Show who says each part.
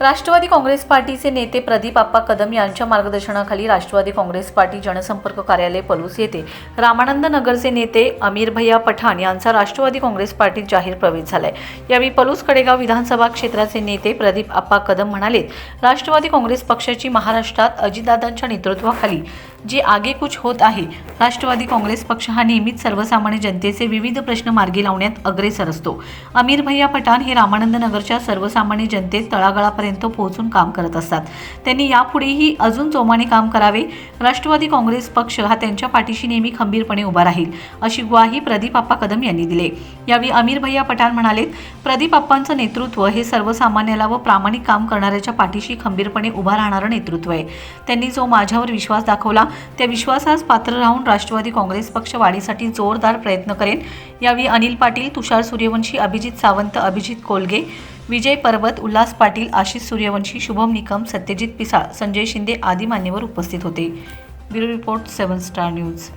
Speaker 1: Rashtrawadi Congress पार्टीचे नेते प्रदीप आप्पा कदम यांच्या मार्गदर्शनाखाली राष्ट्रवादी काँग्रेस पार्टी जनसंपर्क कार्यालय पलूस येथे रामानंद नगरचे नेते अमीर भैया पठाण यांचा राष्ट्रवादी काँग्रेस पार्टीत जाहीर प्रवेश झालाय. यावेळी पलूस कडेगाव विधानसभा क्षेत्राचे नेते प्रदीप आप्पा कदम म्हणाले राष्ट्रवादी काँग्रेस पक्षाची महाराष्ट्रात अजितदादांच्या नेतृत्वाखाली जे आगेकूच होत आहे राष्ट्रवादी काँग्रेस पक्ष हा नेहमीच सर्वसामान्य जनतेचे विविध प्रश्न मार्गी लावण्यात अग्रेसर असतो. अमीर भैया पठाण हे रामानंद नगरच्या सर्वसामान्य जनतेत तळागाळापर्यंत पोहोचून काम करत असतात. त्यांनी यापुढेही अजून जोमाने काम करावे. राष्ट्रवादी काँग्रेस पक्ष हा त्यांच्या पाठीशी नेहमी खंबीरपणे उभा राहील अशी ग्वाही प्रदीप आप्पा कदम यांनी दिले. यावेळी अमीर भैया पठाण म्हणाले प्रदीप आप्पांचं नेतृत्व हे सर्वसामान्याला व प्रामाणिक काम करणाऱ्याच्या पाठीशी खंबीरपणे उभा राहणारं नेतृत्व आहे. त्यांनी जो माझ्यावर विश्वास दाखवला त्या विश्वासास पात्र राहून राष्ट्रवादी काँग्रेस पक्ष वाढीसाठी जोरदार प्रयत्न करेन. यावेळी अनिल पाटील तुषार सूर्यवंशी अभिजित सावंत अभिजित कोलगे विजय पर्वत उल्हास पाटील आशिष सूर्यवंशी शुभम निकम सत्यजित पिसाळ संजय शिंदे आदी मान्यवर उपस्थित होते. Bureau report seven star news.